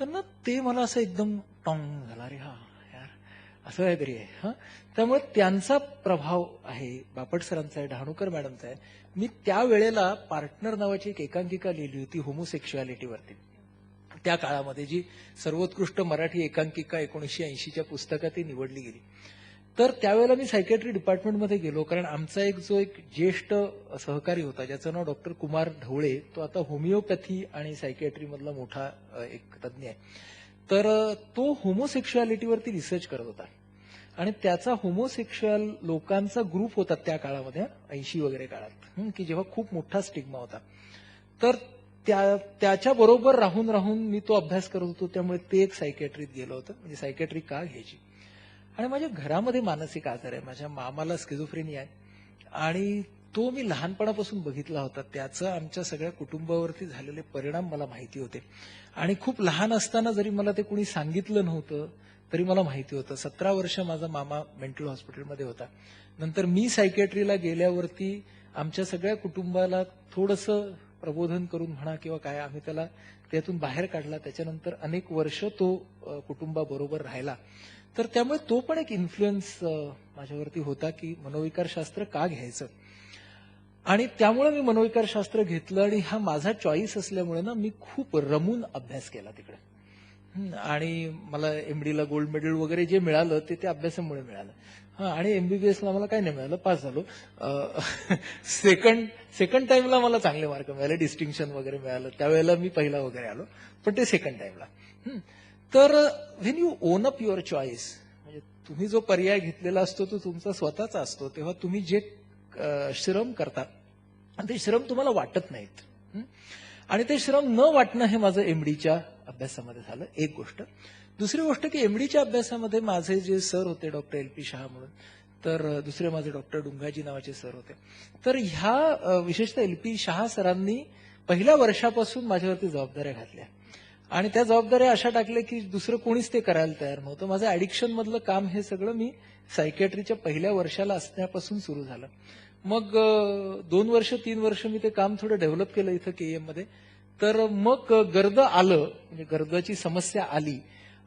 तर ना ते मला असं एकदम टॉंग झाला. अरे हा यार असं काहीतरी आहे हा? त्यामुळे त्यांचा प्रभाव आहे बापट सरांचा आहे डहाणूकर मॅडमचा आहे. मी त्या वेळेला पार्टनर नावाची एक एकांकिका लिहिली होती होमोसेक्शुअलिटीवरती त्या काळामध्ये जी सर्वोत्कृष्ट मराठी एकांकिका एकोणीसशे ऐंशीच्या पुस्तकात ती निवडली गेली. तर त्यावेळेला मी सायकॅट्री डिपार्टमेंटमध्ये गेलो कारण आमचा एक जो एक ज्येष्ठ सहकारी होता ज्याचं नाव डॉक्टर कुमार ढवळे तो आता होमिओपॅथी आणि सायकॅट्री मधला मोठा एक तज्ज्ञ आहे. तर तो होमोसेक्शुअलिटीवरती रिसर्च करत होता. आणि त्याचा होमोसेक्शुअल लोकांचा ग्रुप होता त्या काळामध्ये ऐंशी वगैरे काळात की जेव्हा खूप मोठा स्टिग्मा होता. तर त्या त्याच्या बरोबर राहून राहून मी तो अभ्यास करत होतो त्यामुळे ते एक सायकॅट्रीत गेलं होतं. म्हणजे सायकॅट्री का घ्यायची? आणि माझ्या घरामध्ये मानसिक आजार आहे. माझ्या मामाला स्किझोफ्रेनी आहे. आणि तो मी लहानपणापासून बघितला होता. त्याचं आमच्या सगळ्या कुटुंबावरती झालेले परिणाम मला माहिती होते. आणि खूप लहान असताना जरी मला ते कुणी सांगितलं नव्हतं तरी मला माहिती होतं. सतरा वर्ष माझा मामा मेंटल हॉस्पिटलमध्ये होता. नंतर मी सायकॅट्रीला गेल्यावरती आमच्या सगळ्या कुटुंबाला थोडंसं प्रबोधन करून म्हणा किंवा काय आम्ही त्याला त्यातून बाहेर काढला. त्याच्यानंतर अनेक वर्ष तो कुटुंबाबरोबर राहिला. तर त्यामुळे तो पण एक इन्फ्लुएन्स माझ्यावरती होता की मनोविकार शास्त्र का घ्यायचं? आणि त्यामुळे मी मनोविकार शास्त्र घेतलं आणि हा माझा चॉईस असल्यामुळे ना मी खूप रमून अभ्यास केला तिकडे. आणि मला एमडीला गोल्ड मेडल वगैरे जे मिळालं ते त्या अभ्यासामुळे मिळालं. हा आणि एमबीबीएसला मला काय नाही मिळालं पास झालो. सेकंड सेकंड टाइमला मला चांगले मार्क मिळाले डिस्टिंक्शन वगैरे मिळालं. त्यावेळेला मी पहिला वगैरे आलो पण ते सेकंड टाइमला तर when you own up your choice म्हणजे तुम्ही जो पर्याय घेतलेला असतो तो तुमचा स्वतःचा असतो. तेव्हा तुम्ही जे श्रम करता आणि ते श्रम तुम्हाला वाटत नाहीत. आणि ते श्रम न वाटणं हे माझं एमडीच्या अभ्यासामध्ये झालं एक गोष्ट. दुसरी गोष्ट की एमडीच्या अभ्यासामध्ये माझे जे सर होते डॉक्टर एल पी शहा म्हणून तर दुसरे माझे डॉक्टर डुंगाजी नावाचे सर होते. तर ह्या विशेषतः एल पी शहा सरांनी पहिल्या वर्षापासून माझ्यावरती जबाबदाऱ्या घातल्या. आणि त्या जबाबदाऱ्या अशा टाकल्या की दुसरं कोणीच ते करायला तयार नव्हतं. माझं ऍडिक्शन मधलं काम हे सगळं मी सायकॅट्रीच्या पहिल्या वर्षाला असण्यापासून सुरू झालं. मग दोन वर्ष तीन वर्ष मी ते काम थोडं डेव्हलप केलं इथं केएममध्ये. तर मग गर्द आलं म्हणजे गर्दाची समस्या आली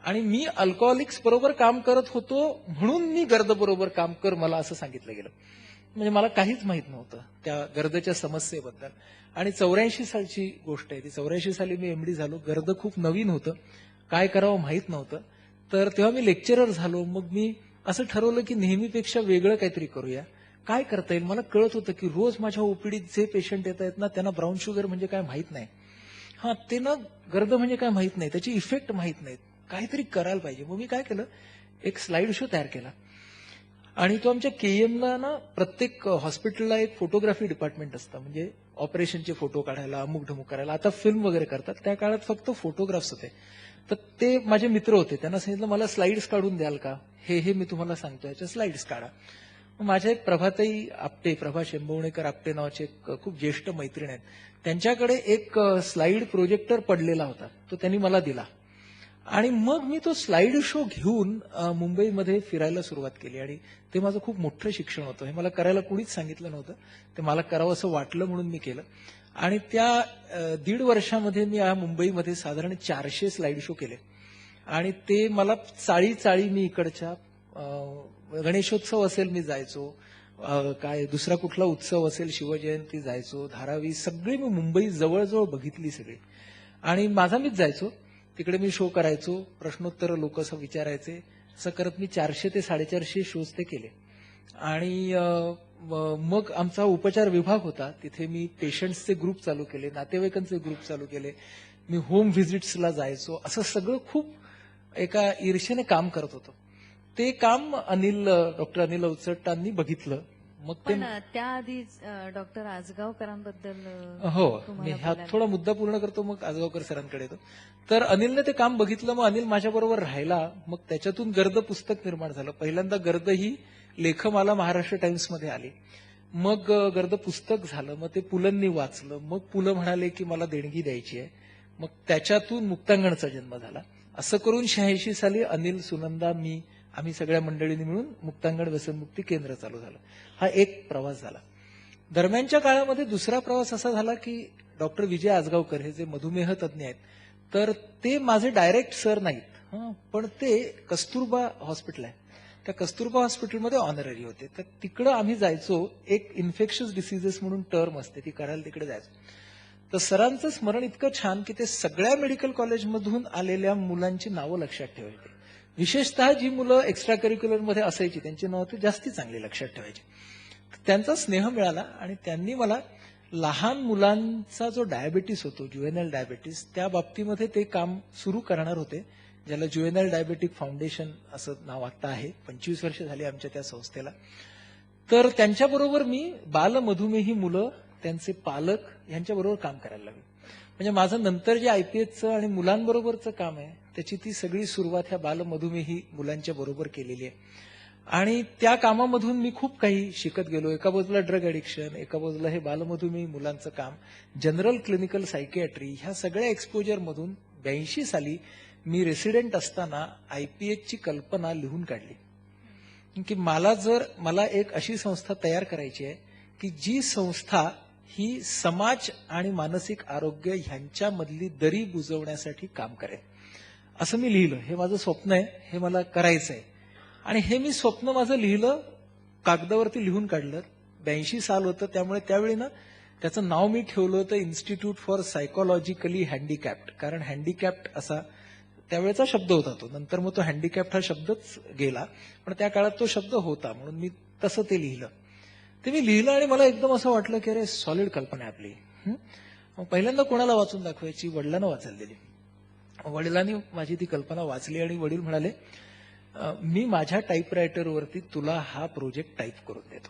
आणि मी अल्कोहोलिक्स बरोबर काम करत होतो म्हणून मी गर्द बरोबर काम कर मला असं सांगितलं गेलं. म्हणजे मला काहीच माहीत नव्हतं त्या गर्दच्या समस्येबद्दल. आणि चौऱ्याऐंशी सालची गोष्ट आहे ती चौऱ्याऐंशी साली मी एमडी झालो. गर्द खूप नवीन होतं काय करावं माहीत नव्हतं. तर तेव्हा मी लेक्चरर झालो मग मी असं ठरवलं की नेहमीपेक्षा वेगळं काहीतरी करूया. काय करता येईल? मला कळत होतं की रोज माझ्या ओपीडीत जे पेशंट येत आहेत ना त्यांना ब्राऊन शुगर म्हणजे काय माहीत नाही. हा ते ना गर्द म्हणजे काय माहीत नाही त्याची इफेक्ट माहीत नाहीत. काहीतरी करायला पाहिजे. मग मी काय केलं? एक स्लाइड शो तयार केला. आणि तो आमच्या केएमला ना प्रत्येक हॉस्पिटलला एक फोटोग्राफी डिपार्टमेंट असतं. म्हणजे ऑपरेशनचे फोटो काढायला अमुक ढमुक करायला. आता फिल्म वगैरे करतात. त्या काळात फक्त फोटोग्राफ्स होते. तर ते माझे मित्र होते. त्यांना सांगितलं मला स्लाइड्स काढून द्याल का? हे हे मी तुम्हाला सांगतो. याच्या स्लाइड्स काढा. माझ्या एक प्रभाताई आपटे प्रभा शेंबवणेकर आपटे नावाचे एक खूप ज्येष्ठ मैत्रीण आहेत. त्यांच्याकडे एक स्लाइड प्रोजेक्टर पडलेला होता. तो त्यांनी मला दिला. आणि मग मी तो स्लाइड शो घेऊन मुंबईमध्ये फिरायला सुरुवात केली. आणि ते माझं खूप मोठं शिक्षण होतं. हे मला करायला कुणीच सांगितलं नव्हतं. ते मला करावं असं वाटलं म्हणून मी केलं. आणि त्या दीड वर्षामध्ये मी या मुंबईमध्ये साधारण चारशे स्लाइड शो केले. आणि ते मला चाळी चाळी मी इकडच्या गणेशोत्सव असेल मी जायचो. काय दुसरा कुठला उत्सव असेल शिवजयंती जायचो धारावी सगळी मी मुंबई जवळजवळ बघितली सगळी. आणि माझा मीच जायचो. तिकडे मी शो करायचो प्रश्नोत्तर लोक असं विचारायचे. असं करत मी चारशे ते साडेचारशे शोज ते केले. आणि मग आमचा उपचार विभाग होता. तिथे मी पेशंट्सचे ग्रुप चालू केले नातेवाईकांचे ग्रुप चालू केले. मी होम व्हिजिट्सला जायचो. असं सगळं खूप एका ईर्षेने काम करत होतो. ते काम अनिल डॉक्टर अनिल अवचटांनी बघितलं. मग ते पण त्याआधी डॉक्टर आजगावकरांबद्दल हो मी हा बोलायला- थोडा मुद्दा पूर्ण करतो मग आजगावकर सरांकडे येतो. तर अनिलने ते काम बघितलं मग अनिल माझ्याबरोबर राहिला मग त्याच्यातून गर्द पुस्तक निर्माण झालं. पहिल्यांदा गर्द ही लेखमाला महाराष्ट्र टाइम्समध्ये आली. मग गर्द पुस्तक झालं मग ते पुलंनी वाचलं. मग पुलं म्हणाले की मला देणगी द्यायची आहे. मग त्याच्यातून मुक्तांगणचा जन्म झाला. असं करून शहाऐंशी साली अनिल सुनंदा मी आम्ही सगळ्या मंडळींनी मिळून मुक्तांगण व्यसनमुक्ती केंद्र चालू झालं. हा एक प्रवास झाला. दरम्यानच्या काळामध्ये दुसरा प्रवास असा झाला की डॉक्टर विजय आजगावकर हे जे मधुमेह तज्ज्ञ आहेत तर ते माझे डायरेक्ट सर नाहीत. पण ते कस्तुरबा हॉस्पिटल आहे. त्या कस्तुरबा हॉस्पिटलमध्ये ऑनररी होते. तर तिकडं आम्ही जायचो एक इन्फेक्शस डिसिजेस म्हणून टर्म असते ती करायला तिकडे जायचो. तर सरांचं स्मरण इतकं छान की ते सगळ्या मेडिकल कॉलेजमधून आलेल्या मुलांची नावं लक्षात ठेवायचे. विशेषतः जी मुलं एक्स्ट्रा करिक्युलरमध्ये असायची त्यांची नावं ते जास्ती चांगली लक्षात ठेवायची. त्यांचा स्नेह मिळाला आणि त्यांनी मला लहान मुलांचा जो डायबिटीस होतो ज्युएनएल डायबिटीस त्या बाबतीमध्ये ते काम सुरू करणार होते ज्याला ज्युएनएल डायबेटिक फाउंडेशन असं नाव आता आहे. पंचवीस वर्ष झाली आमच्या त्या संस्थेला. तर त्यांच्याबरोबर मी बालमधुमेही मुलं त्यांचे पालक यांच्याबरोबर काम करायला लागलो. म्हणजे माझं नंतर जे आय पी एसचं आणि मुलांबरोबरचं काम आहे त्याची ती सगळी सुरुवात ह्या बालमधुमेही मुलांच्या बरोबर केलेली आहे. आणि त्या कामामधून मी खूप काही शिकत गेलो. एका बाजूला ड्रग ॲडिक्शन एका बाजूला हे बालमधुमेही मुलांचं काम. जनरल क्लिनिकल सायकियाट्री ह्या सगळ्या एक्सपोजरमधून ब्याऐंशी साली मी रेसिडेंट असताना आय पी एचची कल्पना लिहून काढली. की मला जर मला एक अशी संस्था तयार करायची आहे की जी संस्था ही समाज आणि मानसिक आरोग्य ह्यांच्यामधली दरी बुजवण्यासाठी काम करेल. असं मी लिहिलं. हे माझं स्वप्न आहे. हे मला करायचं आहे. आणि हे मी स्वप्न माझं लिहिलं कागदावरती लिहून काढलं. ब्याऐंशी साल होतं त्यामुळे त्यावेळी ना त्याचं नाव मी ठेवलं होतं इन्स्टिट्यूट फॉर सायकोलॉजिकली हँडिकॅप्ड कारण हँडिकॅप्ड असा त्यावेळेचा शब्द होता तो. नंतर मग तो हँडिकॅप्ट हा शब्दच गेला. पण त्या काळात तो शब्द होता म्हणून मी तसं ते लिहिलं. ते मी लिहिलं आणि मला एकदम असं वाटलं की अरे सॉलिड कल्पना आहे आपली. पहिल्यांदा कोणाला वाचून दाखवायची? वडिलांना वाचायला दिली. वडिलांनी माझी ती कल्पना वाचली आणि वडील म्हणाले मी माझ्या टाईपरायटरवरती तुला हा प्रोजेक्ट टाईप करून देतो.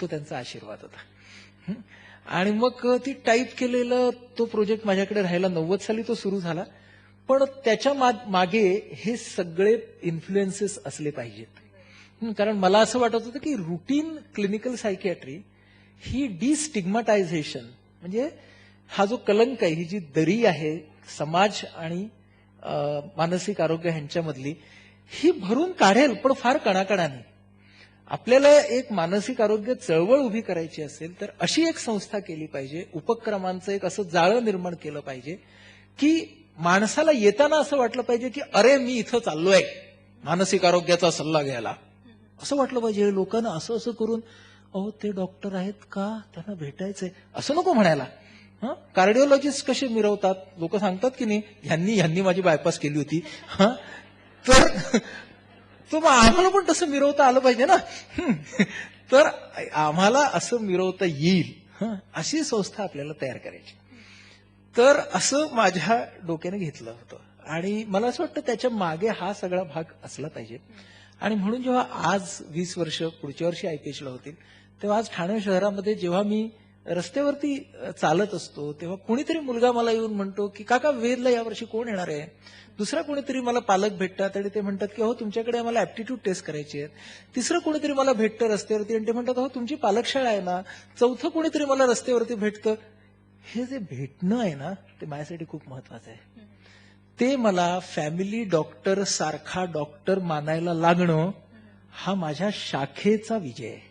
तो त्यांचा आशीर्वाद होता. आणि मग ती टाईप केलेलं तो प्रोजेक्ट माझ्याकडे राहिला नव्वद साली तो सुरू झाला. पण त्याच्या मा- मागे हे सगळे इन्फ्लुएन्सेस असले पाहिजेत. कारण मला असं वाटत होतं की रुटीन क्लिनिकल सायकियाट्री ही डिस्टिग्मटायझेशन म्हणजे हा जो कलंक आहे ही जी दरी आहे समाज आणि मानसिक आरोग्य ह्यांच्यामधली ही भरून काढेल पण फार कणाकणाने. आपल्याला एक मानसिक आरोग्य चळवळ उभी करायची असेल तर अशी एक संस्था केली पाहिजे उपक्रमांचं एक असं जाळं निर्माण केलं पाहिजे की माणसाला येताना असं वाटलं पाहिजे की अरे मी इथं चाललोय मानसिक आरोग्याचा सल्ला घ्यायला. असं वाटलं पाहिजे लोकांना असं असं करून अहो ते डॉक्टर आहेत का? त्यांना भेटायचंय. असं नको म्हणायला. हा? कार्डिओलॉजिस्ट कसे मिरवतात? लोक सांगतात की नाही ह्यांनी ह्यांनी माझी बायपास केली होती. हा? तर तो मग आम्हाला पण तसं मिरवता आलं पाहिजे ना. तर आम्हाला असं मिरवता येईल अशी संस्था आपल्याला तयार करायची. तर असं माझ्या डोक्याने घेतलं होतं. आणि मला असं वाटतं त्याच्यामागे हा सगळा भाग असला पाहिजे. आणि म्हणून जेव्हा आज वीस वर्ष पुढच्या वर्षी आयपीएचला होतील तेव्हा आज ठाणे शहरामध्ये जेव्हा मी रस्त्यावरती चालत असतो तेव्हा कोणीतरी मुलगा मला येऊन म्हणतो की काका वेदला यावर्षी कोण येणार आहे? दुसरा कोणीतरी मला पालक भेटतात आणि ते म्हणतात की हो तुमच्याकडे आम्हाला ऍप्टिट्यूड टेस्ट करायची आहे तिसरं कोणीतरी मला भेटतं रस्त्यावरती आणि ते म्हणतात हो तुमची पालकशाळा आहे ना चौथं कोणीतरी मला रस्त्यावरती भेटतं. हे जे भेटणं आहे ना ते माझ्यासाठी खूप महत्वाचं आहे. ते मला फॅमिली डॉक्टर सारखा डॉक्टर मानायला लागणं हा माझ्या शाखेचा विजय आहे.